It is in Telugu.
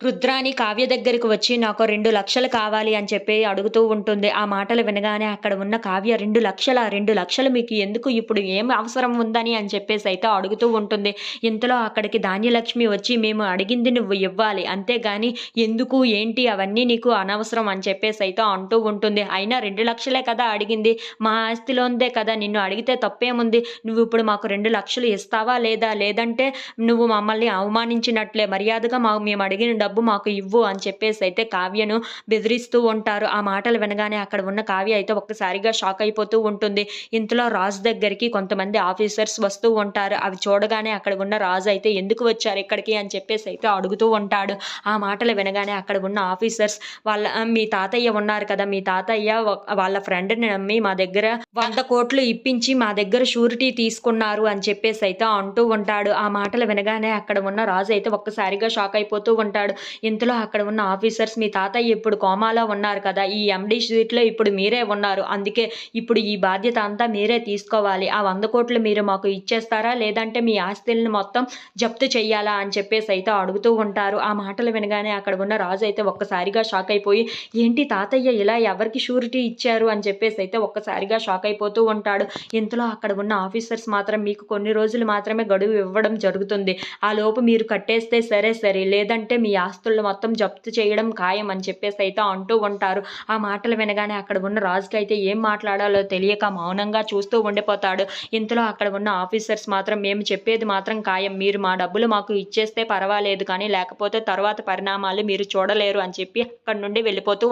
రుద్రాని కావ్య దగ్గరికి వచ్చి నాకు రెండు లక్షలు కావాలి అని చెప్పి అడుగుతూ ఉంటుంది. ఆ మాటలు వినగానే అక్కడ ఉన్న కావ్య రెండు లక్షల? రెండు లక్షలు మీకు ఎందుకు? ఇప్పుడు ఏం అవసరం ఉందని అని చెప్పేసి అయితే అడుగుతూ ఉంటుంది. ఇంతలో అక్కడికి ధాన్యలక్ష్మి వచ్చి మేము అడిగింది నువ్వు ఇవ్వాలి. అంతేగాని ఎందుకు? ఏంటి? అవన్నీ నీకు అనవసరం అని చెప్పేసి అయితే అంటూ ఉంటుంది. అయినా రెండు లక్షలే కదా అడిగింది. మా ఆస్తిలోందే కదా. నిన్ను అడిగితే తప్పేముంది? నువ్వు ఇప్పుడు మాకు రెండు లక్షలు ఇస్తావా లేదా? లేదంటే నువ్వు మమ్మల్ని అవమానించినట్లే. మర్యాదగా మా మేము అడిగిన డబ్బు మాకు ఇవ్వు అని చెప్పేసి అయితే కావ్యను బెదిరిస్తూ ఉంటారు. ఆ మాటలు వినగానే అక్కడ ఉన్న కావ్య అయితే ఒక్కసారిగా షాక్ అయిపోతూ ఉంటుంది. ఇంతలో రాజు దగ్గరికి కొంతమంది ఆఫీసర్స్ వస్తూ ఉంటారు. అవి చూడగానే అక్కడ ఉన్న రాజు అయితే ఎందుకు వచ్చారు ఇక్కడికి అని చెప్పేసి అయితే అడుగుతూ ఉంటాడు. ఆ మాటలు వినగానే అక్కడ ఉన్న ఆఫీసర్స్ వాళ్ళ మీ తాతయ్య ఉన్నారు కదా మీ తాతయ్య వాళ్ళ ఫ్రెండ్ని నమ్మి మా దగ్గర వంద కోట్లు ఇప్పించి మా దగ్గర షూరిటీ తీసుకున్నారు అని చెప్పేసి అయితే అంటూ ఉంటాడు. ఆ మాటలు వినగానే అక్కడ ఉన్న రాజు అయితే ఒక్కసారిగా షాక్ అయిపోతూ ఉంటాడు. ఇంతలో అక్కడ ఉన్న ఆఫీసర్స్ మీ తాతయ్య ఇప్పుడు కోమాలో ఉన్నారు కదా ఈ ఎండీ సీట్లో ఇప్పుడు మీరే ఉన్నారు. అందుకే ఇప్పుడు ఈ బాధ్యత అంతా మీరే తీసుకోవాలి. ఆ వంద కోట్లు మీరు మాకు ఇచ్చేస్తారా? లేదంటే మీ ఆస్తులను మొత్తం జప్తు చేయాలా? అని చెప్పేసి అయితే అడుగుతూ ఉంటారు. ఆ మాటలు వినగానే అక్కడ ఉన్న రాజు అయితే ఒక్కసారిగా షాక్ అయిపోయి ఏంటి తాతయ్య ఇలా ఎవరికి షూరిటీ ఇచ్చారు? అని చెప్పేసి అయితే ఒక్కసారిగా షాక్ అయిపోతూ ఉంటాడు. ఇంతలో అక్కడ ఉన్న ఆఫీసర్స్ మాత్రం మీకు కొన్ని రోజులు మాత్రమే గడువు ఇవ్వడం జరుగుతుంది. ఆ లోపు మీరు కట్టేస్తే సరే సరే లేదంటే మీ ఆస్తులను మొత్తం జప్తు చేయడం ఖాయం అని చెప్పేసి అయితే అంటూ ఉంటారు. ఆ మాటలు వినగానే అక్కడ ఉన్న రాజుకి అయితే ఏం మాట్లాడాలో తెలియక మౌనంగా చూస్తూ ఉండిపోతాడు. ఇంతలో అక్కడ ఉన్న ఆఫీసర్స్ మాత్రం మేము చెప్పేది మాత్రం ఖాయం. మీరు మా డబ్బులు మాకు ఇచ్చేస్తే పర్వాలేదు కానీ లేకపోతే తర్వాత పరిణామాలు మీరు చూడలేరు అని చెప్పి అక్కడ నుండి వెళ్ళిపోతూ